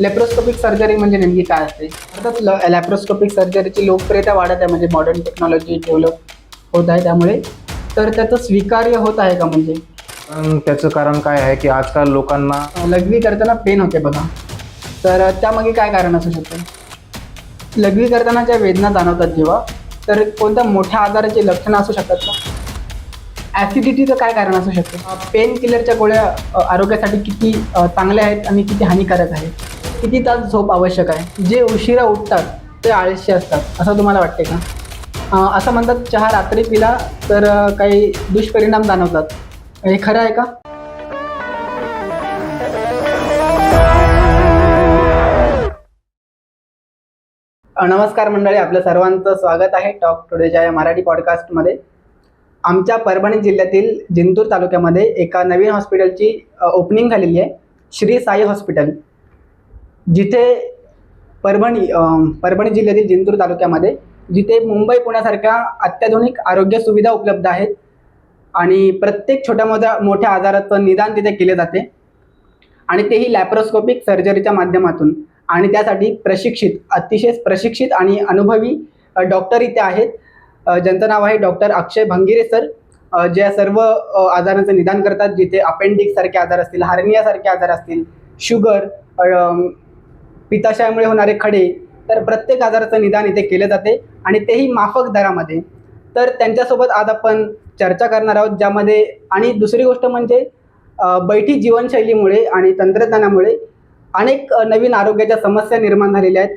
Laparoscopic surgery म्हणजे नेमकी काय असते? अर्थात लॅप्रोस्कोपिक सर्जरीची लोकप्रियता वाढत आहे म्हणजे मॉडर्न टेक्नॉलॉजी डेव्हलप होत आहे त्यामुळे. तर त्याचं स्वीकार्य होत आहे का म्हणजे? त्याचं कारण काय आहे की आजकाल लोकांना लघवी करताना पेन होते बघा. तर त्यामागे काय कारण असू शकतं? लघवी करताना ज्या वेदना जाणवतात जेव्हा. तर कोणत्या मोठ्या आजाराची लक्षणं असू शकतात का? ॲसिडिटीचं काय कारण असू शकतं? पेन किलरच्या गोळ्या आरोग्यासाठी किती चांगल्या आहेत आणि किती हानिकारक आहेत? किती तास झोप आवश्यक आहे? जे उशिरा उठतात ते आळशी असतात. असं तुम्हाला वाटते का? असं म्हणतात चहा रात्री पिला तर काही दुष्परिणाम जाणवतात. हे खरं आहे का? नमस्कार मंडळी आपलं सर्वांचं स्वागत आहे टॉक टुडेच्या या मराठी पॉडकास्टमध्ये आमच्या परभणी जिल्ह्यातील जिंतूर तालुक्यामध्ये एका नवीन हॉस्पिटलची ओपनिंग झालेली आहे. श्री साई हॉस्पिटल. जिथे परभणी परभणी जिल्ह्यातील जिंतूर तालुक्यामध्ये जिथे मुंबई पुण्यासारख्या अत्याधुनिक आरोग्य सुविधा उपलब्ध आहेत आणि प्रत्येक छोट्या मोठ्या मोठ्या आजाराचं निदान तिथे केले जाते आणि तेही लॅप्रोस्कोपिक सर्जरीच्या माध्यमातून आणि त्यासाठी प्रशिक्षित अतिशय प्रशिक्षित आणि अनुभवी डॉक्टर इथे आहेत. ज्यांचं नाव आहे डॉक्टर अक्षय भंगिरे सर. ज्या सर्व आजारांचं निदान करतात जिथे अपेंडिक्स सारखे आजार असतील हार्नियासारखे आजार असतील शुगर पिताशयामुळे होणारे खडे तर प्रत्येक आजाराचं निदान इथे केले जाते आणि तेही माफक दरामध्ये. तर त्यांच्यासोबत आज आपण चर्चा करणार आहोत ज्यामध्ये आणि दुसरी गोष्ट म्हणजे बैठी जीवनशैलीमुळे आणि तंत्रज्ञानामुळे अनेक नवीन आरोग्याच्या समस्या निर्माण झालेल्या आहेत.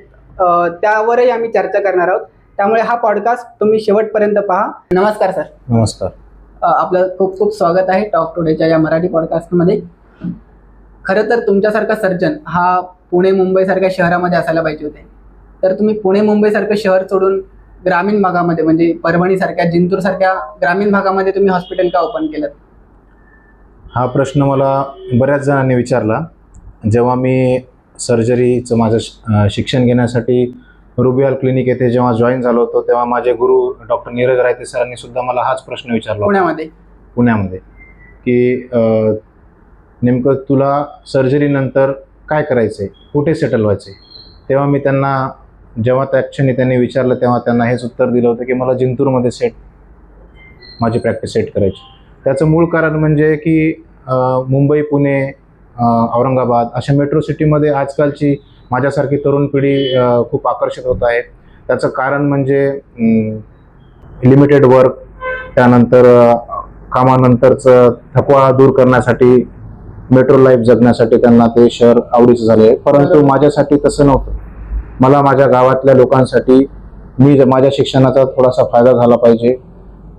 त्यावरही आम्ही चर्चा करणार आहोत. त्यामुळे हा पॉडकास्ट तुम्ही शेवटपर्यंत पहा. नमस्कार सर नमस्कार. आपलं खूप खूप स्वागत आहे टॉक टुडेच्या या मराठी पॉडकास्टमध्ये खरं तर तुमच्यासारखा सर्जन हा पुणे मुंबईसारख्या शहरामध्ये असायला पाहिजे होते. तर तुम्ही पुणे मुंबईसारखं शहर सोडून ग्रामीण भागामध्ये म्हणजे परभणीसारख्या जिंतूरसारख्या ग्रामीण भागामध्ये तुम्ही हॉस्पिटल का ओपन केलं? हा प्रश्न मला बऱ्याच जणांनी विचारला. जेव्हा मी सर्जरीचं माझं शिक्षण घेण्यासाठी रुबियाल क्लिनिक येथे जेव्हा जॉईन झालो होतो तेव्हा माझे गुरु डॉक्टर नीरज रायते सरांनी सुद्धा मला हाच प्रश्न विचारला. पुण्यामध्ये. पुण्यामध्ये. की नेमकं तुला सर्जरीनंतर काय करायचं आहे कुठे सेटल व्हायचं तेव्हा मी त्यांना जेव्हा त्या क्षणी त्यांनी विचारलं तेव्हा त्यांना हेच उत्तर दिलं होतं की मला जिंतूरमध्ये सेट माझी प्रॅक्टिस सेट करायची. त्याचं मूळ कारण म्हणजे की मुंबई पुणे औरंगाबाद अशा मेट्रो सिटीमध्ये आजकालची माझ्यासारखी तरुण पिढी खूप आकर्षित होत आहे. त्याचं कारण म्हणजे लिमिटेड वर्क त्यानंतर कामानंतरचं थकवा दूर करण्यासाठी मेट्रो लाईफ जगण्यासाठी त्यांना ते शहर आवडीचं झाले परंतु. माझ्यासाठी तसं नव्हतं. मला माझ्या गावातल्या लोकांसाठी मी ज- माझ्या शिक्षणाचा थोडासा फायदा झाला पाहिजे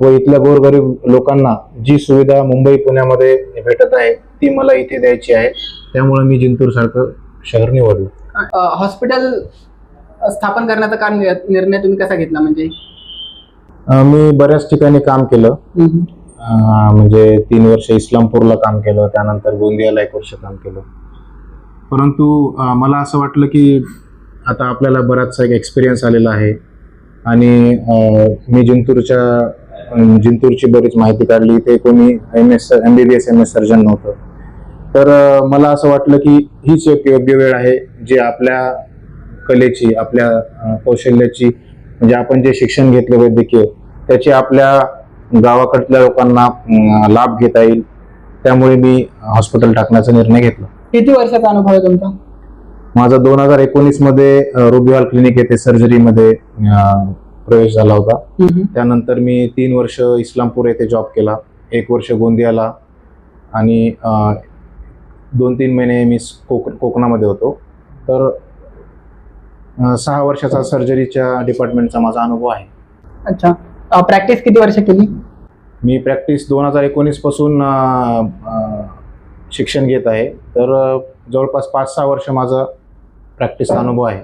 व इथल्या गोरगरीब लोकांना जी सुविधा मुंबई पुण्यामध्ये भेटत आहे ती मला इथे द्यायची आहे. त्यामुळे मी जिंतूर सारखं शहर निवडलं. हॉस्पिटल स्थापन करण्याचा का निर्णय निर्णय तुम्ही कसा घेतला म्हणजे? मी बऱ्याच ठिकाणी काम केलं. म्हणजे तीन वर्ष इस्लामपूरला काम केलं त्यानंतर गोंदियाला एक वर्ष काम केलं. परंतु मला असं वाटलं की आता आपल्याला बराचसा एक एक्सपिरियन्स आलेला आहे. आणि मी जिंतूरच्या जिंतूरची बरीच माहिती काढली. इथे कोणी M S M B B S M S surgeon नव्हतं. तर मला असं वाटलं की हीच एक योग्य वेळ आहे. जी आपल्या कलेची आपल्या कौशल्याची म्हणजे आपण जे शिक्षण घेतलं वैद्यकीय त्याची आपल्या गावाकडल्या लोकांना लाभ घेता येईल. त्यामुळे मी हॉस्पिटल टाकण्याचा निर्णय घेतला. किती वर्षाचा अनुभव आहे तुमचा? माझा दोन हजार एकोणीसमध्ये अं, रुबियाल क्लिनिक येथे सर्जरीमध्ये प्रवेश झाला होता. त्यानंतर मी तीन वर्ष इस्लामपूर येथे जॉब केला. एक वर्ष गोंदियाला आणि दोन तीन महिने मी कोक कोकणामध्ये होतो. तर सहा वर्षाचा सर्जरीच्या डिपार्टमेंटचा माझा अनुभव आहे. अच्छा. प्रॅक्टिस किती वर्ष केली? मी प्रॅक्टिस दोन हजार एकोणीसपासून शिक्षण घेत आहे. तर जवळपास पाच सहा वर्ष माझा प्रॅक्टिसचा अनुभव आहे.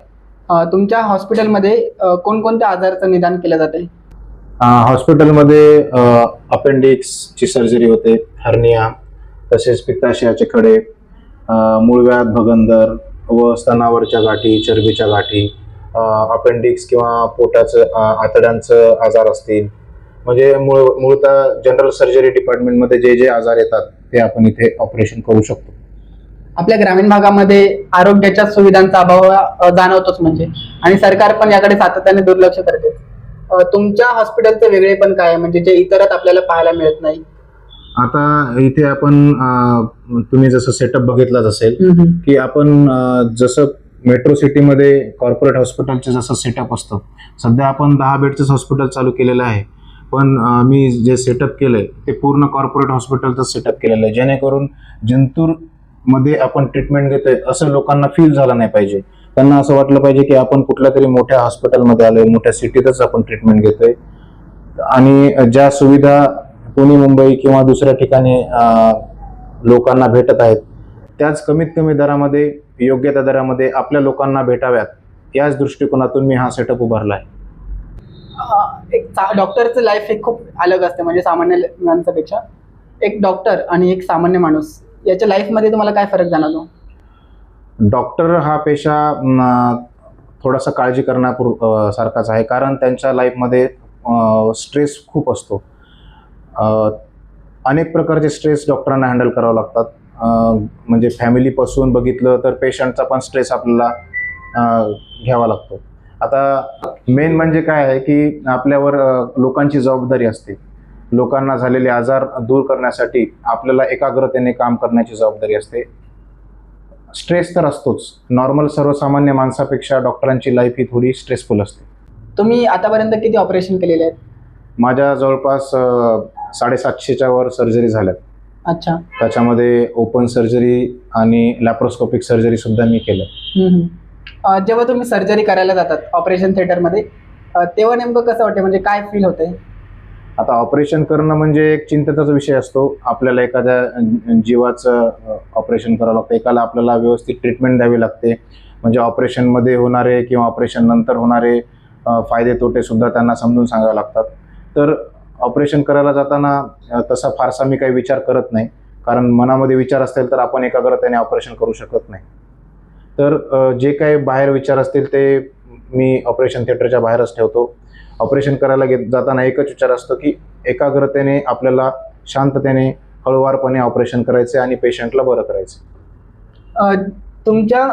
तुमच्या हॉस्पिटलमध्ये कोणकोणत्या आजाराचं निदान केलं जाते हॉस्पिटलमध्ये अपेंडिक्सची सर्जरी होते हर्निया तसेच पित्ताशयाचे खडे मूळव्याध भगंदर व स्तनावरच्या गाठी चरबीच्या गाठी अपेंडिक्स किंवा पोटाचं आतड्यांचं आजार असतील. म्हणजे मूळ मूळतः जनरल सर्जरी डिपार्टमेंटमध्ये जे जे आजार येतात ते आपण इथे ऑपरेशन करू शकतो. आपल्या ग्रामीण भागामध्ये आरोग्याच्या सुविधांचा अभाव जाणवतोच म्हणजे. आणि सरकार पण याकडे सातत्याने दुर्लक्ष करते. तुमच्या हॉस्पिटलचे वेगळे पण काय आहे? म्हणजे जे इतरच आपल्याला पाहायला मिळत नाही. आता इथे आपण तुम्ही जसं सेटअप बघितलाच असेल की आपण जसं मेट्रो सिटीमध्ये कॉर्पोरेट हॉस्पिटलचं जसं सेटअप असतं. सध्या आपण दहा बेडचंच हॉस्पिटल चालू केलेलं आहे. पण मी जे सेटअप केलंय ते पूर्ण कॉर्पोरेट हॉस्पिटलचं सेटअप केलेलं आहे. जेणेकरून जिंतूरमध्ये आपण ट्रीटमेंट घेतोय असं लोकांना फील झालं नाही पाहिजे. त्यांना असं वाटलं पाहिजे की आपण कुठल्या तरी मोठ्या हॉस्पिटलमध्ये आलोय मोठ्या सिटीतच आपण ट्रीटमेंट घेतोय. आणि ज्या सुविधा पुणे मुंबई किंवा दुसऱ्या ठिकाणी लोकांना भेटत आहेत. त्याच कमीत कमी दरामध्ये योग्य त्या दरामध्ये आपल्या लोकांना भेटाव्यात याच दृष्टिकोनातून मी हा सेटअप उभारला आहे एक डॉक्टरचं लाईफ एक खूप अलग असते म्हणजे सामान्य माणसापेक्षा एक डॉक्टर आणि एक सामान्य माणूस याच्या लाईफमध्ये तुम्हाला काय फरक जाणवतो? डॉक्टर हा पेशा थोडासा काळजी करण्यापूर सारखाच आहे कारण त्यांच्या लाईफमध्ये स्ट्रेस खूप असतो. अनेक प्रकारचे स्ट्रेस डॉक्टरांना हँडल करावं लागतात. म्हणजे फॅमिलीपासून बघितलं तर पेशंटचा पण स्ट्रेस आपल्याला घ्यावा लागतो. आता मेन म्हणजे काय आहे की आपल्यावर लोकांची जबाबदारी असते. लोकांना झालेले आजार दूर करण्यासाठी आपल्याला एकाग्रतेने काम करण्याची जबाबदारी असते. स्ट्रेस तर असतोच. नॉर्मल सर्वसामान्य माणसापेक्षा डॉक्टरांची लाईफ ही थोडी स्ट्रेसफुल असते. तुम्ही आतापर्यंत किती ऑपरेशन केलेले आहेत? माझ्या जवळपास साडेसातशेच्या वर सर्जरी झाल्यात. अच्छा. त्याच्यामध्ये ओपन सर्जरी आणि लॅप्रोस्कोपिक सर्जरी सुद्धा मी केलं. हम्म, हम्म. अ, जेव्हा तुम्ही सर्जरी करायला जातात ऑपरेशन थिएटरमध्ये तेव्हा नेमकं कसं वाटतं म्हणजे काय फील होतंय? आता ऑपरेशन करणं म्हणजे एक चिंतेचाच विषय असतो. आपल्याला एखाद्या अ, जीवाचं ऑपरेशन करावं लागतं. एकाला आपल्याला व्यवस्थित ट्रीटमेंट द्यावी लागते. म्हणजे ऑपरेशनमध्ये होणारे किंवा ऑपरेशन नंतर होणारे अ, फायदे तोटे सुद्धा त्यांना समजून सांगावे लागतात. तर ऑपरेशन करायला जाताना तसा फारसा मी काही विचार करत नाही. कारण मनामध्ये विचार असतील तर आपण एकाग्रतेने ऑपरेशन करू शकत नाही. तर जे काही बाहेर विचार असतील ते मी ऑपरेशन थिएटरच्या बाहेरच ठेवतो. ऑपरेशन करायला घेत जाताना एकच विचार असतो की एकाग्रतेने आपल्याला शांततेने हळुवारपणे ऑपरेशन करायचे आणि पेशंटला बरं करायचं. तुमच्या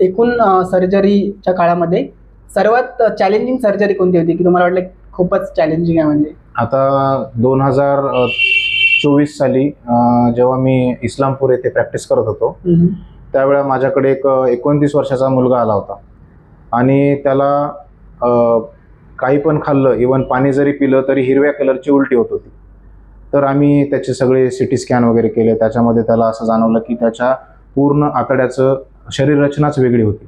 एकूण सर्जरीच्या काळामध्ये सर्वात चॅलेंजिंग सर्जरी कोणती होती? की तुम्हाला वाटलं खूपच चॅलेंजिंग आहे म्हणजे? आता दोन हजार चोवीस साली जेव्हा मी इस्लामपूर येथे प्रॅक्टिस करत होतो हम्म. त्यावेळेला माझ्याकडे एक एकोणतीस वर्षाचा मुलगा आला होता. आणि त्याला काही पण खाल्लं इवन पाणी जरी पिलं तरी हिरव्या कलरची उलटी होत होती. तर आम्ही त्याचे सगळे सी टी स्कॅन वगैरे केले. त्याच्यामध्ये त्याला असं जाणवलं की त्याच्या पूर्ण आतड्याचं शरीर रचनाच वेगळी होती.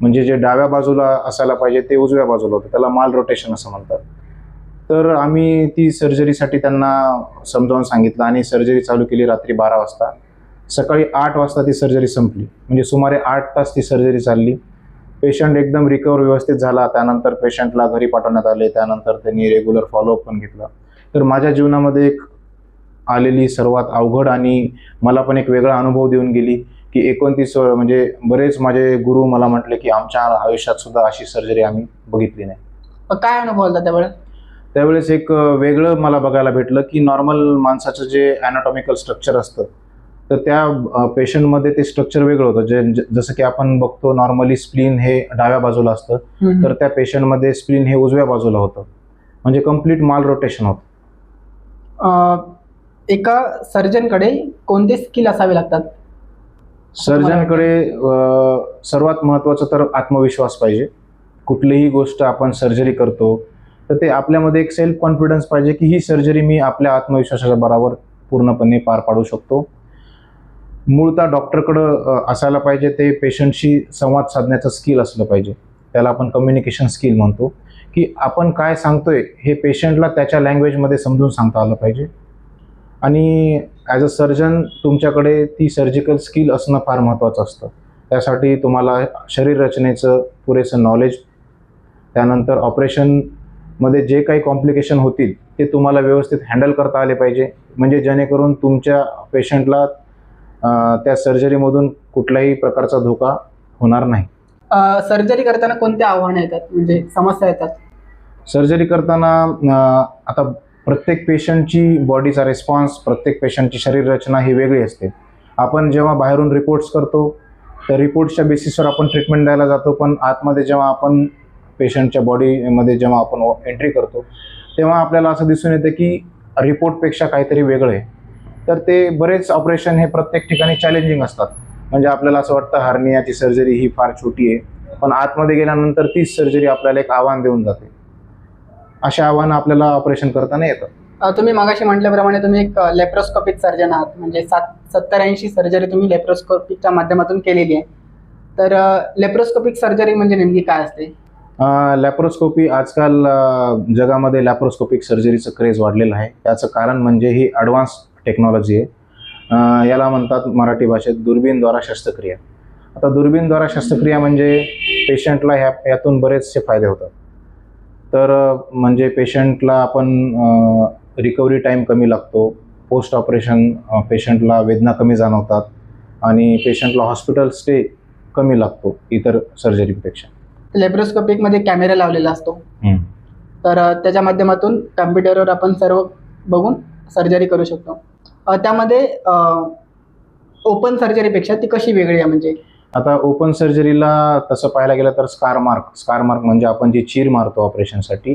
म्हणजे जे डाव्या बाजूला असायला पाहिजे ते उजव्या बाजूला होतं. त्याला माल रोटेशन असं म्हणतात. तर आम्ही ती सर्जरीसाठी त्यांना समजावून सांगितलं आणि सर्जरी चालू केली रात्री बारा वाजता. सकाळी आठ वाजता ती सर्जरी संपली. म्हणजे सुमारे आठ तास ती सर्जरी चालली. पेशंट एकदम रिकवर व्यवस्थित झाला. त्यानंतर पेशंटला घरी पाठवण्यात आले. त्यानंतर त्यांनी रेग्युलर फॉलोअप पण घेतला. तर माझ्या जीवनामध्ये एक आलेली सर्वात अवघड आणि मला पण एक वेगळा अनुभव देऊन गेली की एकोणतीस म्हणजे बरेच माझे गुरु मला म्हटले की आमच्या आयुष्यात सुद्धा अशी सर्जरी आम्ही बघितली नाही. काय अनुभव होता त्यावेळेस त्यावेळेस एक वेगळं मला बघायला भेटलं की नॉर्मल माणसाचं जे अॅनाटॉमिकल स्ट्रक्चर असतं तर त्या पेशंटमध्ये ते स्ट्रक्चर वेगळं होतं. जे जसं की आपण बघतो नॉर्मली स्प्लीन हे डाव्या बाजूला असतं. तर त्या पेशंटमध्ये स्प्लीन हे उजव्या बाजूला होतं. म्हणजे कंप्लीट माल रोटेशन होतं. एका सर्जनकडे कोणते स्किल असावे लागतात? सर्जनकडे सर्वात महत्त्वाचं तर आत्मविश्वास पाहिजे. कुठलीही गोष्ट आपण सर्जरी करतो तर ते आपल्यामध्ये एक सेल्फ कॉन्फिडन्स पाहिजे की ही सर्जरी मी आपल्या आत्मविश्वासाच्या बरोबर पूर्णपणे पार पाडू शकतो. मूळतः डॉक्टरकडं असायला पाहिजे ते पेशंटशी संवाद साधण्याचं स्किल असलं पाहिजे. त्याला आपण कम्युनिकेशन स्किल म्हणतो. की आपण काय सांगतोय हे पेशंटला त्याच्या लँग्वेजमध्ये समजून सांगता आलं पाहिजे. आणि ॲज अ सर्जन तुमच्याकडे ती सर्जिकल स्किल असणं फार महत्त्वाचं असतं. त्यासाठी तुम्हाला शरीर रचनेचं पुरेसं नॉलेज त्यानंतर ऑपरेशन ऑपरेशनमध्ये जे काही कॉम्प्लिकेशन होतील ते तुम्हाला व्यवस्थित हँडल करता आले पाहिजे. म्हणजे जेणेकरून तुमच्या पेशंटला त्या सर्जरीमधून कुठल्याही प्रकारचा धोका होणार नाही. सर्जरी करताना कोणते आव्हानं येतात? म्हणजे समस्या येतात? सर्जरी करताना आता प्रत्येक पेशंटची बॉडीचा रिस्पॉन्स प्रत्येक पेशंटची शरीर रचना ही वेगळी असते. आपण जेव्हा बाहेरून रिपोर्ट्स करतो तर रिपोर्ट्सच्या बेसिसवर आपण ट्रीटमेंट द्यायला जातो पण आतमध्ये जेव्हा आपण पेशंटच्या बॉडीमध्ये जेव्हा आपण एंट्री करतो तेव्हा आपल्याला असं दिसून येतं की रिपोर्टपेक्षा काहीतरी वेगळं आहे. तर ते बरेच ऑपरेशन हे प्रत्येक ठिकाणी चॅलेंजिंग असतात. म्हणजे आपल्याला असं वाटतं हार्नियाची सर्जरी ही फार छोटी आहे पण आतमध्ये गेल्यानंतर तीच सर्जरी आपल्याला एक आव्हान देऊन जाते. अशा आव्हानं आपल्याला ऑपरेशन करताना येतं तुम्ही मागाशी म्हटल्याप्रमाणे तुम्ही एक लेप्रोस्कोपिक सर्जन आहात. म्हणजे सात सत्तर ऐंशी सर्जरी तुम्ही लेप्रोस्कोपिकच्या माध्यमातून केलेली आहे. तर लेप्रोस्कोपिक सर्जरी म्हणजे नेमकी काय असते? लॅप्रोस्कोपी आजकाल जगामध्ये लॅप्रोस्कोपिक सर्जरीचं क्रेज वाढलेलं आहे. याचं कारण म्हणजे ही ॲडव्हान्स टेक्नॉलॉजी आहे. याला म्हणतात मराठी भाषेत दुर्बीनद्वारा शस्त्रक्रिया. आता दुर्बीनद्वारा शस्त्रक्रिया म्हणजे पेशंटला ह्या यातून बरेचसे फायदे होतात. तर म्हणजे पेशंटला आपण रिकव्हरी टाईम कमी लागतो. पोस्ट ऑपरेशन पेशंटला वेदना कमी जाणवतात. आणि पेशंटला हॉस्पिटल स्टे कमी लागतो इतर सर्जरीपेक्षा लेप्रोस्कोपिकमध्ये कॅमेरा लावलेला असतो. तर त्याच्या माध्यमातून कम्प्युटरवर आपण सर्व बघून सर्जरी करू शकतो. त्यामध्ये ओपन सर्जरीपेक्षा ती कशी वेगळी आहे म्हणजे? आता ओपन सर्जरीला तसं पाहायला गेलं तर स्कार मार्क स्कार मार्क म्हणजे आपण जी चीर मारतो ऑपरेशनसाठी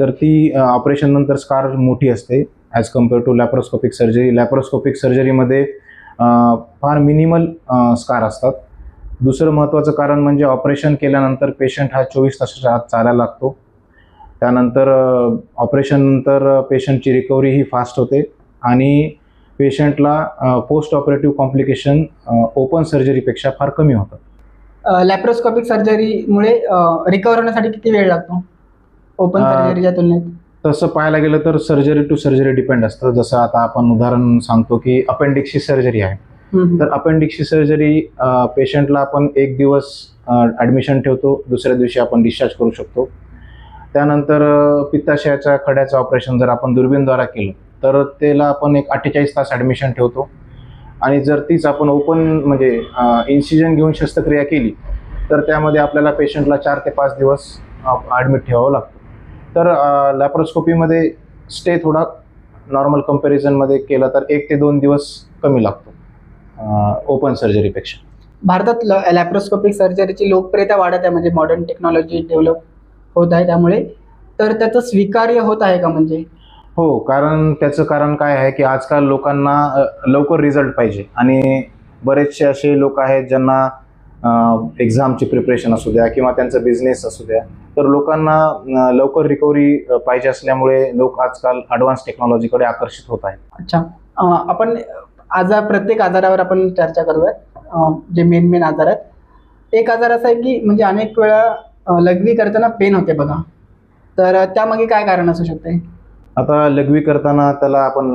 तर ती ऑपरेशन नंतर स्कार मोठी असते. As compared to laparoscopic surgery laparoscopic सर्जरीमध्ये फार मिनिमल स्कार असतात. दुसरं महत्त्वाचं कारण म्हणजे ऑपरेशन केल्यानंतर पेशंट हा चोवीस तासाच्या आत चालायला लागतो. त्यानंतर ऑपरेशन नंतर पेशंटची रिकव्हरी ही फास्ट होते आणि पेशंटला पोस्ट ऑपरेटिव्ह कॉम्प्लिकेशन ओपन सर्जरीपेक्षा फार कमी होतात लॅप्रोस्कोपिक सर्जरीमुळे रिकवर होण्यासाठी किती वेळ लागतो? ओपन सर्जरीच्या तुलनेत? तसं पाहायला गेलं तर सर्जरी टू सर्जरी डिपेंड असतं. जसं आता आपण उदाहरण सांगतो की अपेंडिक्सची सर्जरी आहे. तर अपेंडिक्सची सर्जरी पेशंटला आपण एक दिवस ॲडमिशन ठेवतो दुसऱ्या दिवशी आपण डिस्चार्ज करू शकतो. त्यानंतर पित्ताशयाच्या खड्याचं ऑपरेशन जर आपण दुर्बीनद्वारा केलं तर त्याला आपण एक अठ्ठेचाळीस तास ॲडमिशन ठेवतो. आणि जर तीच आपण ओपन म्हणजे इन्सिजन घेऊन शस्त्रक्रिया केली तर त्यामध्ये आपल्याला पेशंटला चार ते पाच दिवस ॲडमिट ठेवावं लागतं. तर लॅप्रोस्कोपीमध्ये स्टे थोडा नॉर्मल कम्पॅरिझनमध्ये केला तर एक ते दोन दिवस कमी लागतो. ओपन सर्जरीपेक्षा भारतात लॅप्रोस्कोपिक सर्जरीची लोकप्रियता वाढत आहे म्हणजे मॉडर्न टेक्नॉलॉजी डेव्हलप होत आहे त्यामुळे. तर त्याचं स्वीकार्य होत आहे का म्हणजे? हो कारण त्याचं कारण काय आहे की आजकाल लोकांना लवकर रिझल्ट पाहिजे. आणि बरेचसे असे लोक आहेत ज्यांना एक्झामची प्रिपरेशन असू द्या किंवा त्यांचा बिझनेस असू द्या. तर लोकांना लवकर रिकव्हरी पाहिजे असल्यामुळे लोक आजकाल ॲडव्हान्स टेक्नॉलॉजीकडे आकर्षित होत आहेत. अच्छा. आपण आजार प्रत्येक आजारावर आपण चर्चा करूयात जे मेन मेन आजार आहेत. एक आजार असा आहे की म्हणजे अनेक वेळा लघवी करताना पेन होते बघा. तर त्यामागे काय कारण असू शकते? आता लघवी करताना त्याला आपण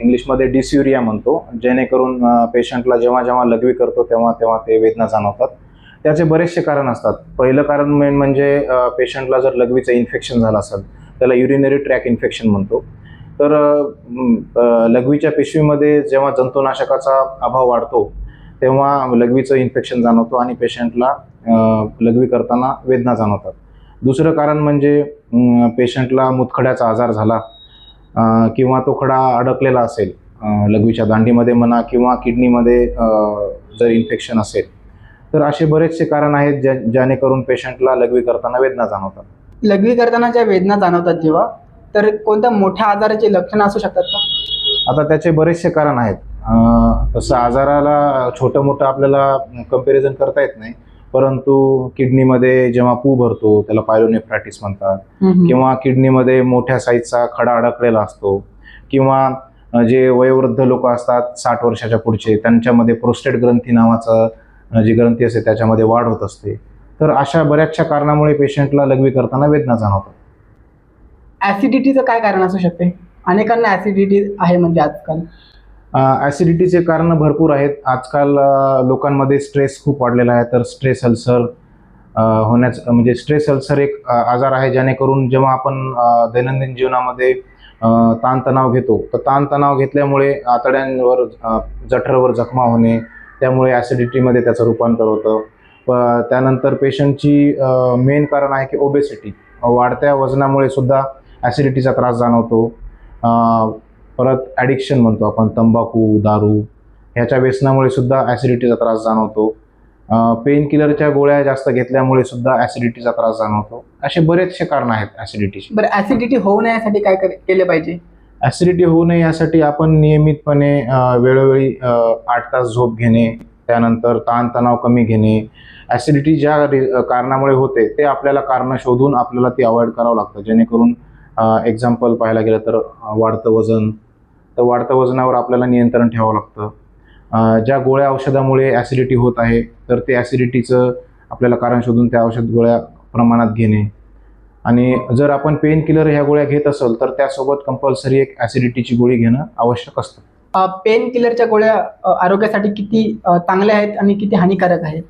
इंग्लिशमध्ये डिस्युरिया म्हणतो. जेणेकरून पेशंटला जेव्हा जेव्हा लघवी करतो तेव्हा तेव्हा ते वेदना जाणवतात. त्याचे बरेचसे कारण असतात. पहिलं कारण मेन म्हणजे पेशंटला जर लघवीचं इन्फेक्शन झालं असेल त्याला युरिनरी ट्रॅक इन्फेक्शन म्हणतो. तर लघवीच्या पिशवीमध्ये जेव्हा जंतुनाशकाचा अभाव वाढतो तेव्हा लघवीचं इन्फेक्शन जाणवतो आणि पेशंटला लघवी करताना वेदना जाणवतात. दुसरं कारण म्हणजे पेशंटला मुतखड्याचा आजार झाला किंवा तो खडा अडकलेला असेल लघवीच्या दांडीमध्ये म्हणा किंवा किडनीमध्ये जर इन्फेक्शन असेल. तर असे बरेचसे कारण आहेत ज्या जेणेकरून पेशंटला लघवी करताना वेदना जाणवतात. लघवी करताना ज्या वेदना जाणवतात जेव्हा तर कोणत्या मोठ्या आजाराची लक्षणं असू शकतात का? आता त्याचे बरेचसे कारण आहेत. तसं आजाराला छोटं मोठं आपल्याला कंपॅरिझन करता येत नाही. परंतु किडनीमध्ये जेव्हा पू भरतो त्याला पायलोनेफ्रायटिस म्हणतात. किंवा किडनीमध्ये मोठ्या साईजचा खडा अडकलेला असतो. किंवा जे वयोवृद्ध लोक असतात साठ वर्षाच्या पुढचे त्यांच्यामध्ये प्रोस्टेट ग्रंथी नावाचं जी ग्रंथी असते त्याच्यामध्ये वाढ होत असते. तर अशा बऱ्याचशा कारणामुळे पेशंटला लघवी करताना वेदना जाणवतात. ॲसिडिटीचं काय कारण असू शकते? अनेकांना ॲसिडिटी आहे म्हणजे आजकाल. ॲसिडिटीचे कारणं भरपूर आहेत. आजकाल लोकांमध्ये स्ट्रेस खूप वाढलेला आहे. तर स्ट्रेस अल्सर होण्याचं म्हणजे स्ट्रेस अल्सर एक आजार आहे जेणेकरून जेव्हा आपण दैनंदिन जीवनामध्ये ताणतणाव घेतो तर ताणतणाव घेतल्यामुळे आतड्यांवर जठरवर जखमा होणे त्यामुळे ॲसिडिटीमध्ये त्याचं रूपांतर होतं. प त्यानंतर पेशंटची मेन कारण आहे की ओबेसिटी वाढत्या वजनामुळे सुद्धा ॲसिडिटीचा त्रास जाणवतो. परत ॲडिक्शन म्हणतो आपण तंबाखू दारू ह्याच्या व्यसनामुळे सुद्धा ॲसिडिटीचा त्रास जाणवतो. पेन किलरच्या गोळ्या जास्त घेतल्यामुळे सुद्धा ॲसिडिटीचा त्रास जाणवतो. असे बरेचसे कारण आहेत ॲसिडिटीचे बरं ऍसिडिटी होऊ नये यासाठी काय केले पाहिजे? ॲसिडिटी होऊ नये यासाठी आपण नियमितपणे वेळोवेळी आठ तास झोप घेणे त्यानंतर ताणतणाव कमी घेणे. ॲसिडिटी ज्या कारणामुळे होते ते आपल्याला कारणं शोधून आपल्याला ती अवॉइड करावं लागतं. जेणेकरून एक्झाम्पल पाहायला गेलं तर वाढतं वजन. तर वाढत्या वजनावर आपल्याला नियंत्रण ठेवावं लागतं. ज्या गोळ्या औषधामुळे ॲसिडिटी होत आहे तर ते ॲसिडिटीचं आपल्याला कारण शोधून त्या औषध गोळ्या प्रमाणात घेणे. आणि जर आपण पेन किलर ह्या गोळ्या घेत असेल तर त्यासोबत कंपल्सरी एक ॲसिडिटीची गोळी घेणं आवश्यक असतं. पेन किलरच्या गोळ्या आरोग्यासाठी किती चांगल्या आहेत आणि किती हानिकारक आहेत?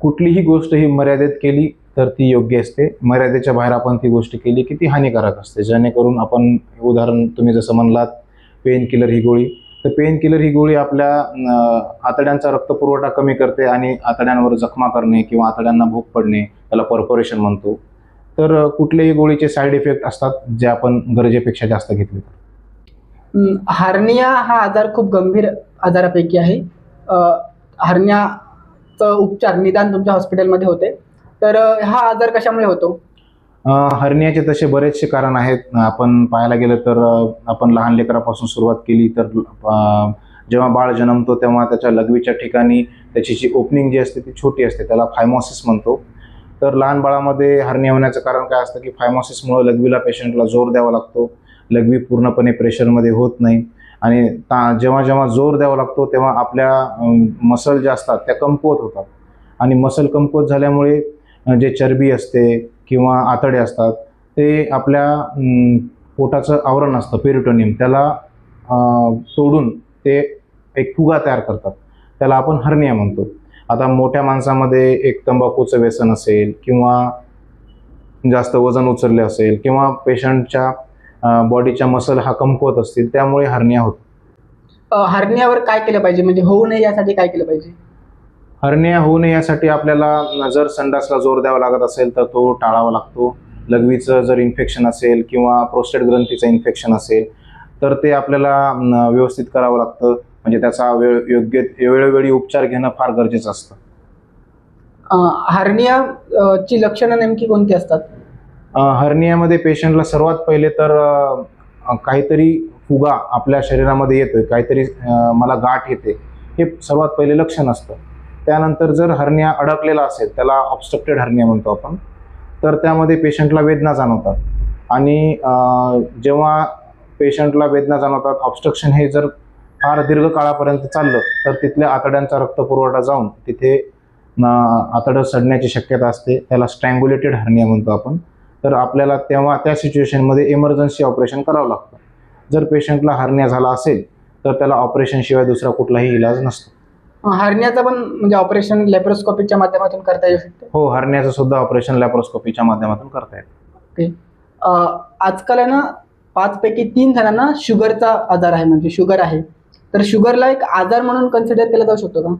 कुठलीही गोष्ट ही मर्यादेत केली तर ती योग्य असते. मर्यादेच्या बाहेर आपण ती गोष्ट केली की ती हानिकारक असते. जेणेकरून आपण उदाहरण तुम्ही जसं म्हणलात पेन किलर ही गोळी. तर पेन किलर ही गोळी आपल्या आतड्यांचा आतड्यांचा रक्तपुरवठा कमी करते आणि आतड्यांवर जखमा करणे किंवा आतड्यांना भूक पडणे त्याला पर्पोरेशन म्हणतो. तर कुठल्याही गोळीचे साईड इफेक्ट असतात जे आपण गरजेपेक्षा जास्त घेतले. तर हार्निया हा आजार खूप गंभीर आजारापैकी आहे. हार्नियाचं उपचार निदान तुमच्या हॉस्पिटलमध्ये होते. तर हा आजार कशामुळे होतो? हर्नियाचे तसे बरेचसे कारण आहेत. आपण पाहायला गेलं तर आपण लहान लेकरापासून सुरुवात केली तर जेव्हा बाळ जन्मतो तेव्हा त्याच्या लघवीच्या ठिकाणी त्याची जी ओपनिंग जी असते ती छोटी असते त्याला फायमॉसिस म्हणतो. तर लहान बाळामध्ये हर्निया होण्याचं कारण काय असतं की फायमॉसिसमुळे लघवीला पेशंटला जोर द्यावा लागतो. लघवी पूर्णपणे प्रेशरमध्ये होत नाही. आणि ता जेव्हा जेव्हा जोर द्यावा लागतो तेव्हा आपल्या मसल ज्या असतात त्या कमकुवत होतात. आणि मसल कमकुवत झाल्यामुळे जे चरबी असते किंवा आतडे असतात ते आपल्या पोटाचं आवरण असतं पेरिटोनियम त्याला तोडून ते एक फुगा तयार करतात. त्याला आपण हर्निया म्हणतो. आता मोठ्या माणसामध्ये एक तंबाखूचं व्यसन असेल किंवा जास्त वजन उचलले असेल किंवा पेशंटच्या बॉडीच्या मसल हा कमकुवत असतील त्यामुळे हर्निया होतो. हर्नियावर काय केलं पाहिजे? म्हणजे होऊ नये यासाठी काय केलं पाहिजे? हर्निया होऊ नये यासाठी आपल्याला जर संडासला जोर द्यावा लागत असेल तर तो टाळावा लागतो. लघवीचं जर इन्फेक्शन असेल किंवा प्रोस्टेट ग्रंथीचं इन्फेक्शन असेल तर ते आपल्याला व्यवस्थित करावं लागतं. म्हणजे त्याचा वेळ योग्य वेळोवेळी उपचार घेणं फार गरजेचं असतं. अ, हार्निया अ, ची लक्षणं नेमकी कोणती असतात? हर्नियामध्ये पेशंटला सर्वात पहिले तर काहीतरी फुगा आपल्या शरीरामध्ये येतोय. काहीतरी मला गाठ येते. हे सर्वात पहिले लक्षण असतं. त्यानंतर जर हर्निया अडकलेला असेल त्याला ऑब्स्ट्रक्टेड हर्निया म्हणतो आपण तर त्यामध्ये पेशंटला वेदना जाणवतात. आणि जेव्हा पेशंटला वेदना जाणवतात ऑब्स्ट्रक्शन हे जर फार दीर्घ काळापर्यंत चाललं तर तिथल्या आतड्यांचा रक्तपुरवठा जाऊन तिथे आतडं सडण्याची शक्यता असते. त्याला स्ट्रँग्युलेटेड हर्निया म्हणतो आपण. तर आपल्याला तेव्हा त्या सिच्युएशनमध्ये इमर्जन्सी ऑपरेशन करावं लागतं. जर पेशंटला हर्निया झाला असेल तर त्याला ऑपरेशनशिवाय दुसरा कुठलाही इलाज नसतो. अ, हार्नियाचं पण म्हणजे ऑपरेशन लेप्रोस्कोपीच्या माध्यमातून करता येऊ शकते? हो हर्नियाचं सुद्धा ऑपरेशन लॅप्रोस्कोपीच्या माध्यमातून करता येतं. अ, आजकाल आहे ना पाचपैकी तीन जणांना शुगरचा आजार आहे म्हणजे शुगर आहे. तर शुगरला एक आजार म्हणून कन्सिडर केला जाऊ शकतो का?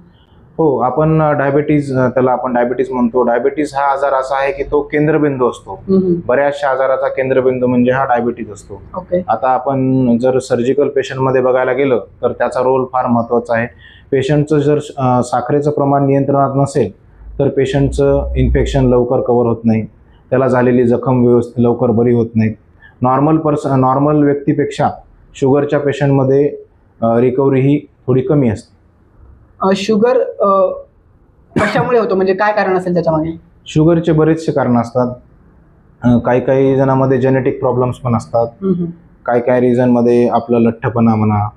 हो आपण डायबिटीज त्याला आपण डायबिटीज म्हणतो. डायबिटीज हा आजार असा आहे की तो केंद्रबिंदू असतो. बऱ्याचशा आजाराचा केंद्रबिंदू म्हणजे हा डायबिटीज असतो. आता आपण जर सर्जिकल पेशंटमध्ये बघायला गेलं तर त्याचा रोल फार महत्त्वाचा आहे. पेशंटचं जर साखरेचं प्रमाण नियंत्रणात नसेल तर पेशंटचं इन्फेक्शन लवकर कवर होत नाही. त्याला झालेली जखम व्यवस्थित लवकर बरी होत नाही नॉर्मल पर्स नॉर्मल व्यक्तीपेक्षा शुगरच्या पेशंटमध्ये रिकव्हरी ही थोडी कमी असते. शुगर कशामुळे होतो? म्हणजे काय कारण असेल त्याच्यामागे? शुगरचे बरेचसे कारण असतात. काही काही जणांमध्ये जेनेटिक प्रॉब्लेम्स पण असतात. काही काही रिझनमध्ये आपलं लठ्ठपणा म्हणा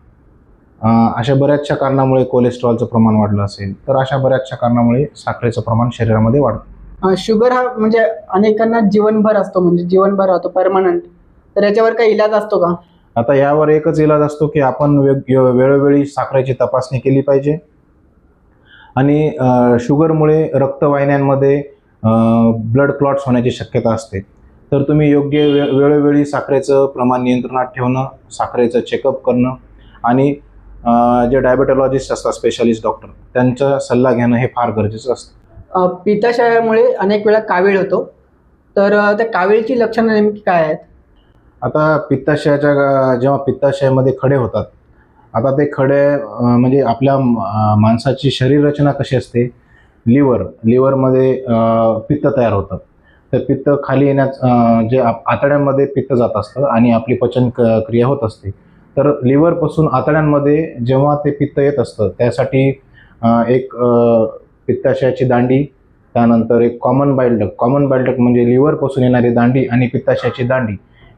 अशा बऱ्याचशा कारणामुळे कोलेस्ट्रॉलचं प्रमाण वाढलं असेल तर अशा बऱ्याचशा कारणामुळे साखरेचं प्रमाण शरीरामध्ये वाढतं. शुगर हा म्हणजे अनेकांना जीवनभर असतो म्हणजे जीवनभर राहतो परमनंट तर याच्यावर काही इलाज असतो का? आता यावर एकच इलाज असतो की आपण वेळोवेळी साखरेची तपासणी केली पाहिजे. आणि शुगरमुळे रक्तवाहिन्यांमध्ये ब्लड क्लॉट्स होण्याची शक्यता असते. तर तुम्ही योग्य वे वेळोवेळी साखरेचं प्रमाण नियंत्रणात ठेवणं साखरेचं चेकअप करणं आणि जे डायबेटॉलॉजिस्ट असतात स्पेशालिस्ट डॉक्टर त्यांचा सल्ला घेणं हे फार गरजेचं असतं. अ, पित्ताशयामुळे अनेक वेळा कावीळ होतो. तर त्या कावीळची लक्षणं नेमकी काय आहेत? आता पित्ताशयाच्या जेव्हा पित्ताशयामध्ये खडे होतात आता ते खडे म्हणजे आपल्या माणसाची शरीर रचना कशी असते? लिव्हर लिव्हरमध्ये पित्त तयार होतं. तर पित्त खाली येण्यास जे आतड्यांमध्ये पित्त जात असतं आणि आपली पचन क- क्रिया होत असते. तर लिव्हरपासून आतड्यांमध्ये जेव्हा ते पित्त येत असतं त्यासाठी एक पित्ताशयाची दांडी त्यानंतर एक कॉमन बायल्डक कॉमन बायल्डक म्हणजे लिव्हरपासून येणारी दांडी आणि पित्ताशयाची दांडी.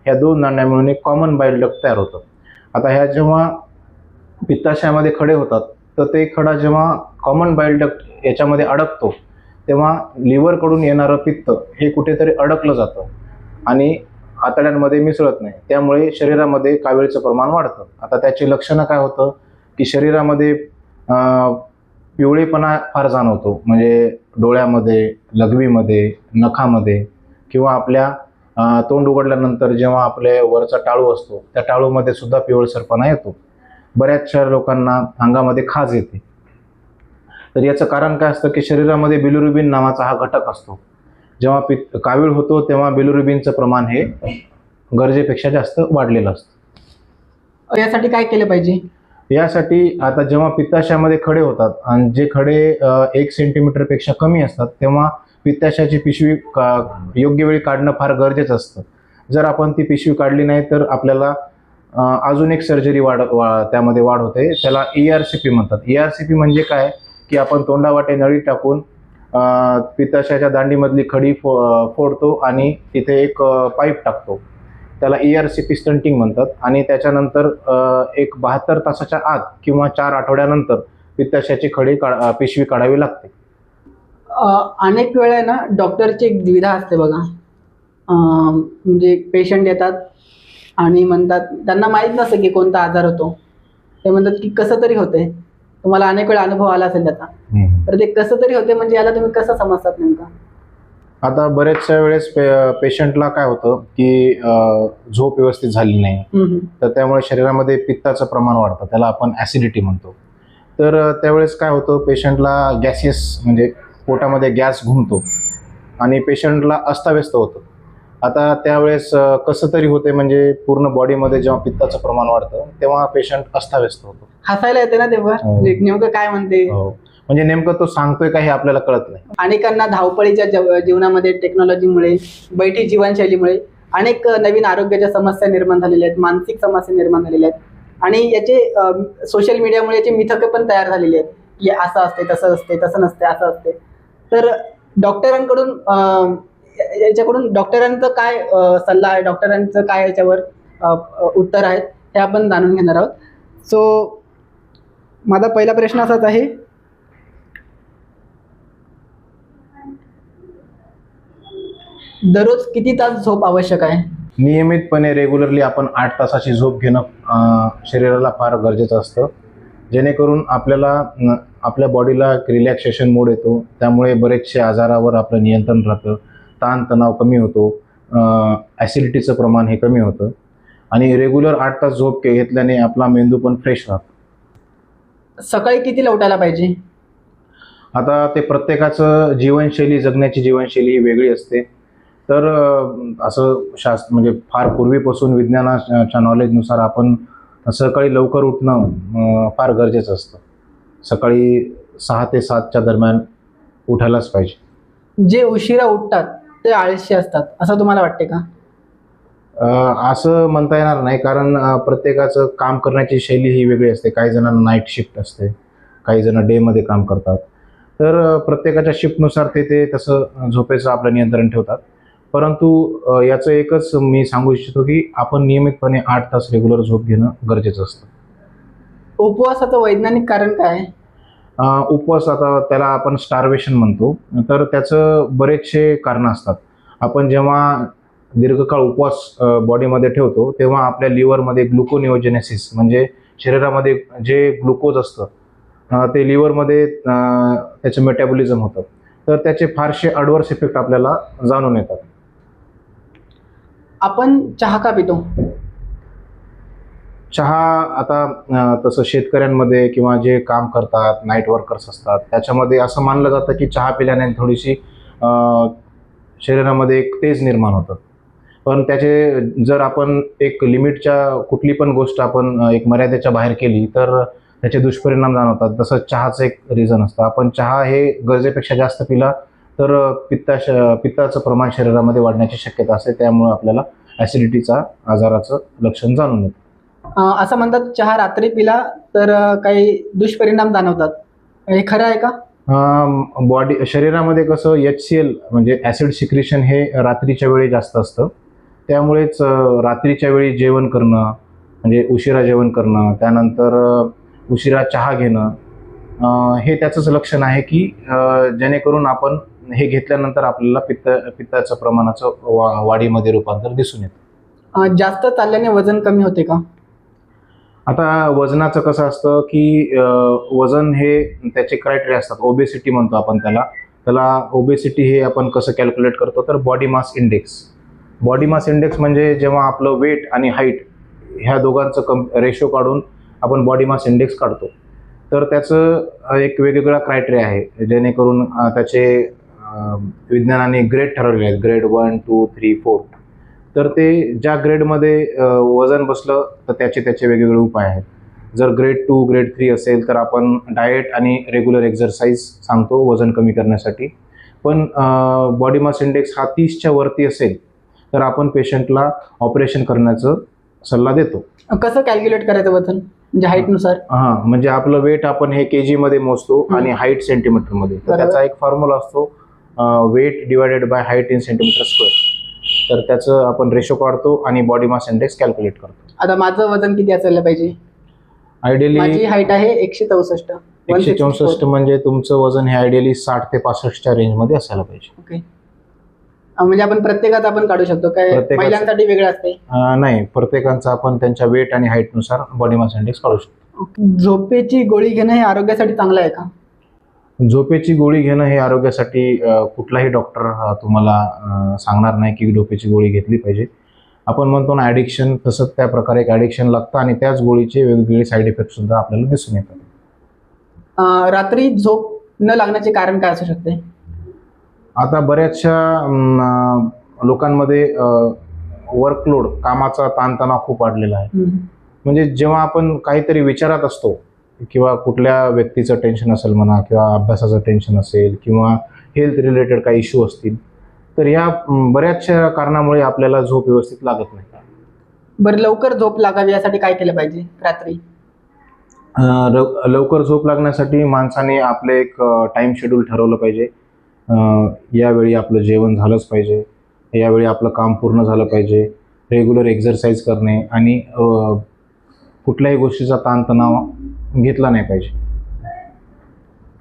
ह्या दोन दांड्या मिळून एक कॉमन बायल्डक तयार होतं. आता ह्या जेव्हा पित्ताशयामध्ये खडे होतात तर ते खडा जेव्हा कॉमन बायलडक्ट याच्यामध्ये अडकतो तेव्हा लिव्हरकडून येणारं पित्त हे कुठेतरी अडकलं जातं आणि आतड्यांमध्ये मिसळत नाही. त्यामुळे शरीरामध्ये कावीळचं प्रमाण वाढतं. आता त्याची लक्षणं काय होतं? की शरीरामध्ये पिवळेपणा फार जाणवतो. म्हणजे डोळ्यामध्ये लघवीमध्ये नखामध्ये किंवा आपल्या तोंड उघडल्यानंतर जेव्हा आपले वरचा टाळू असतो त्या टाळूमध्ये सुद्धा पिवळसरपणा येतो. बऱ्याचशा लोकांना अंगामध्ये खाज येते. तर याचं कारण काय असतं की शरीरामध्ये बिलुरुबिन नावाचा हा घटक असतो. जेव्हा पित्त कावीळ होतो तेव्हा बिलुरुबिनचं प्रमाण हे गरजेपेक्षा जास्त वाढलेलं असतं. यासाठी काय केलं पाहिजे? यासाठी आता जेव्हा पित्ताशयामध्ये खडे होतात आणि जे खडे एक सेंटीमीटरपेक्षा कमी असतात तेव्हा पित्ताशयाची पिशवी का योग्य वेळी काढणं फार गरजेचं असतं. जर आपण ती पिशवी काढली नाही तर आपल्याला अजून एक सर्जरी वाढ वा त्यामध्ये वाढ होते. त्याला ई आर सी पी म्हणतात. ई आर सी पी म्हणजे काय? की आपण तोंडावाटे नळी टाकून अ, दांडीमधली खडी फो फोडतो आणि तिथे एक पाईप टाकतो. त्याला E R C P stenting म्हणतात. आणि त्याच्यानंतर एक बहात्तर तासाच्या आत किंवा चार आठवड्यानंतर पित्ताशयाची खडी काढ पिशवी काढावी लागते. अनेक वेळा ना डॉक्टरची एक द्विधा असते बघा. म्हणजे पेशंट येतात आणि म्हणतात त्यांना माहीत नसतं की कोणता आजार होतो. ते म्हणतात की कसं तरी होते. तुम्हाला अनेक वेळा अनुभव आला असेल त्याचा. तर ते कसं तरी होते म्हणजे याला तुम्ही कसं समजतात नेमका? आता बऱ्याचशा वेळेस पे पेशंटला काय होतं की झोप व्यवस्थित झाली नाही. तर त्यामुळे शरीरामध्ये पित्ताचं प्रमाण वाढतं. त्याला आपण ॲसिडिटी म्हणतो. तर त्यावेळेस काय होतं पेशंटला गॅसियस म्हणजे पोटामध्ये गॅस घुमतो. आणि पेशंटला अस्ताव्यस्त होतं. आता त्यावेळेस कसं तरी होते म्हणजे पूर्ण बॉडीमध्ये जेव्हा पित्ताचं प्रमाण वाढतं तेव्हा पेशंट अस्ताव्यस्त होतो. हसायला येते ना तेव्हा? हो. म्हणजे नेमकं काय म्हणते? हो. म्हणजे नेमकं तो सांगतोय का हे आपल्याला कळत नाही. अनेकांना धावपळीच्या जव- जीवनामध्ये टेक्नॉलॉजीमुळे बैठी जीवनशैलीमुळे अनेक नवीन आरोग्याच्या समस्या निर्माण झालेल्या आहेत मानसिक समस्या निर्माण झालेल्या आहेत. आणि याचे सोशल मीडियामुळे याचे मिथकं पण तयार झालेली आहेत. की असं असते तसं असते तसं नसते असं असते तर डॉक्टरांकडून याच्याकडून डॉक्टरांचं काय सल्ला आहे डॉक्टरांचं काय याच्यावर उत्तर आहेत हे आपण जाणून घेणार आहोत. सो माझा पहिला प्रश्न असाच आहे दररोज किती तास झोप आवश्यक आहे? नियमितपणे रेग्युलरली आपण आठ तासाची झोप घेणं शरीराला फार गरजेचं असतं. जेणेकरून आपल्याला आपल्या बॉडीला रिलॅक्सेशन मोड येतो. त्यामुळे बरेचसे आजारावर आपलं नियंत्रण राहतं. ताणतणाव कमी होतो ॲसिडिटीचं प्रमाण हे कमी होतं. आणि रेग्युलर आठ तास झोप घेतल्याने आपला मेंदू पण फ्रेश राहतो. सकाळी कितीला उठायला पाहिजे? आता ते प्रत्येकाचं जीवनशैली जगण्याची जीवनशैली ही वेगळी असते. तर असं शास्त्र म्हणजे फार पूर्वीपासून विज्ञानाच्या नॉलेजनुसार आपण सकाळी लवकर उठणं फार गरजेचं असतं. सकाळी सहा ते सातच्या दरम्यान उठायलाच पाहिजे. जे उशिरा उठतात ते आळशी असतात. असं तुम्हाला वाटते का? असं म्हणता येणार नाही. कारण प्रत्येकाचं काम करण्याची शैली ही वेगळी असते. काही जणांना नाईट शिफ्ट असते. काही जण डेमध्ये काम करतात. तर प्रत्येकाच्या शिफ्टनुसार ते ते तसं झोपेचं आपलं नियंत्रण ठेवतात. परंतु याचं एकच मी सांगू इच्छितो की आपण नियमितपणे आठ तास रेग्युलर झोप घेणं गरजेचं असतं. उपवासाचं वैज्ञानिक कारण काय? उपवास आता त्याला आपण स्टार्वेशन म्हणतो. तर त्याचं बरेचसे कारणं असतात. आपण जेव्हा दीर्घकाळ उपवास बॉडीमध्ये ठेवतो तेव्हा आपल्या लिव्हरमध्ये ग्लुकोनिओजेनेसिस म्हणजे शरीरामध्ये जे ग्लुकोज असतं ते लिव्हरमध्ये त्याचं मेटाबॉलिझम होतं. तर त्याचे फारसे अडवर्स इफेक्ट आपल्याला जाणून येतात. आपण चहा का पितो? चहा आता तसं शेतकऱ्यांमध्ये किंवा जे काम करतात नाईट वर्कर्स असतात त्याच्यामध्ये असं मानलं जातं की चहा पिल्याने थोडीशी शरीरामध्ये एक तेज निर्माण होतं. पण त्याचे जर आपण एक लिमिटच्या कुठली पण गोष्ट आपण एक मर्यादेच्या बाहेर केली तर त्याचे दुष्परिणाम जाणवतात. तसं चहाचं एक रिझन असतं. आपण चहा हे गरजेपेक्षा जास्त पिला तर पित्ता श- पित्ताचं प्रमाण शरीरामध्ये वाढण्याची शक्यता असते. त्यामुळे आपल्याला ॲसिडिटीचा आजाराचं लक्षण जाणून येतं. असं म्हणतात चहा रात्री पिला तर काही दुष्परिणाम जाणवतात. हे खरं आहे का? बॉडी शरीरामध्ये कसं एच सी एल म्हणजे ॲसिड सिक्रेशन हे रात्रीच्या वेळी जास्त असतं. त्यामुळेच रात्रीच्या वेळी जेवण करणं म्हणजे उशिरा जेवण करणं त्यानंतर उशिरा चहा घेणं हे त्याचंच लक्षण आहे की जेणेकरून आपण हे घेतल्यानंतर आपल्याला पित्त पित्ताचं प्रमाणाचं वा वाढीमध्ये रूपांतर दिसून येतं. जास्त चालल्याने वजन कमी होते का? आता वजनाचं कसं असतं की वजन हे त्याचे क्रायटेरिया असतात. ओबेसिटी म्हणतो आपण त्याला. त्याला ओबेसिटी हे आपण कसं कॅल्क्युलेट करतो? तर body mass index body mass index म्हणजे जेव्हा आपलं वेट आणि हाईट ह्या दोघांचं कम रेशो काढून आपण बॉडी मास इंडेक्स काढतो. तर त्याचं एक वेगवेगळा क्रायटेरिया आहे. जेणेकरून त्याचे विज्ञानाने ग्रेड ठरवले आहेत. Grade one two three four तर ते ज्या ग्रेडमध्ये वजन बसलं तर त्याचे त्याचे वेगवेगळे उपाय आहेत. जर ग्रेड टू ग्रेड थ्री असेल तर आपण डाएट आणि रेग्युलर एक्झरसाइज सांगतो वजन कमी करण्यासाठी. पण बॉडी मास इंडेक्स हा तीसच्या वरती असेल तर आपण पेशंटला ऑपरेशन करण्याचं सल्ला देतो. कसं कॅल्क्युलेट करायचं वजन? म्हणजे हाईटनुसार हां म्हणजे आपलं वेट आपण हे के जीमध्ये मोजतो. आणि हाईट सेंटीमीटरमध्ये तर. त्याचा एक फॉर्म्युला असतो weight divided by height in centimetre square तर त्याचं आपण रेशो काढतो आणि बॉडी मास इंडेक्स कॅल्क्युलेट करतो. आता माझं वजन किती असायला पाहिजे? माझी आयडियली हाईट आहे एकशे चौसष्ट. एकशे चौसष्ट म्हणजे तुमचं वजन हे आयडियली साठ ते पासष्टच्या रेंजमध्ये असायला पाहिजे. ओके म्हणजे आपण प्रत्येकात आपण काढू शकतो. काय प्रत्येकाचं- महिलांसाठी वेगळं असते? अं, नाही. प्रत्येकाचं आपण त्यांच्या वेट आणि हाईटनुसार बॉडी मास इंडेक्स काढू शकतो. झोपेची गोळी घेणं हे आरोग्यासाठी चांगलं आहे का? झोपेची गोळी घेणं हे आरोग्यासाठी कुठलाही डॉक्टर तुम्हाला सांगणार नाही की झोपेची गोळी घेतली पाहिजे. आपण म्हणतो ना ॲडिक्शन तसंच त्या प्रकारे एक ॲडिक्शन लागतं आणि त्याच गोळीचे वेगवेगळे साईड इफेक्ट सुद्धा आपल्याला दिसून येतात. रात्री झोप न लागण्याचे कारण काय असू शकते? आता बऱ्याचशा लोकांमध्ये वर्कलोड कामाचा ताणतणाव खूप वाढलेला आहे. म्हणजे जेव्हा आपण काहीतरी विचारात असतो किंवा कुठल्या व्यक्तीचं टेन्शन असेल म्हणा किंवा अभ्यासाचं टेन्शन असेल किंवा हेल्थ रिलेटेड काही इश्यू असतील तर या अं, बऱ्याचशा कारणामुळे आपल्याला झोप व्यवस्थित लागत नाही. बरं लवकर झोप लागावी यासाठी काय केलं पाहिजे रात्री? लवकर झोप लागण्यासाठी माणसाने आपलं एक टाईम शेड्यूल ठरवलं पाहिजे. यावेळी आपलं जेवण झालंच पाहिजे. यावेळी आपलं काम पूर्ण झालं पाहिजे. रेग्युलर एक्झरसाईज करणे आणि कुठल्याही गोष्टीचा ताणतणाव घेतला नाही पाहिजे.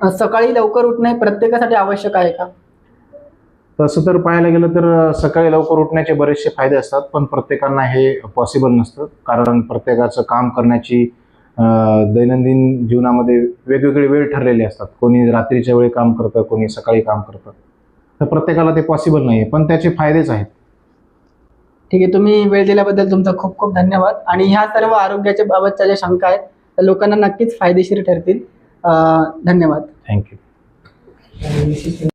सकाळी लवकर उठणे प्रत्येकासाठी आवश्यक आहे का? तसं तर पाहायला गेलं तर सकाळी लवकर उठण्याचे बरेचसे फायदे असतात पण प्रत्येकांना हे पॉसिबल नसतं. कारण प्रत्येकाचं काम करण्याची दैनंदिन जीवनामध्ये वेगवेगळे वेळ ठरलेले असतात. कोणी रात्रीच्या वेळी काम करतं कोणी सकाळी काम करतं. तर प्रत्येकाला ते पॉसिबल नाही आहे पण त्याचे फायदेच आहेत. ठीक आहे तुम्ही वेळ दिल्याबद्दल तुमचा खूप खूप धन्यवाद. आणि ह्या सर्व आरोग्याच्या बाबतच्या ज्या शंका आहेत तर लोकांना नक्कीच फायदेशीर ठरतील. धन्यवाद. थँक्यू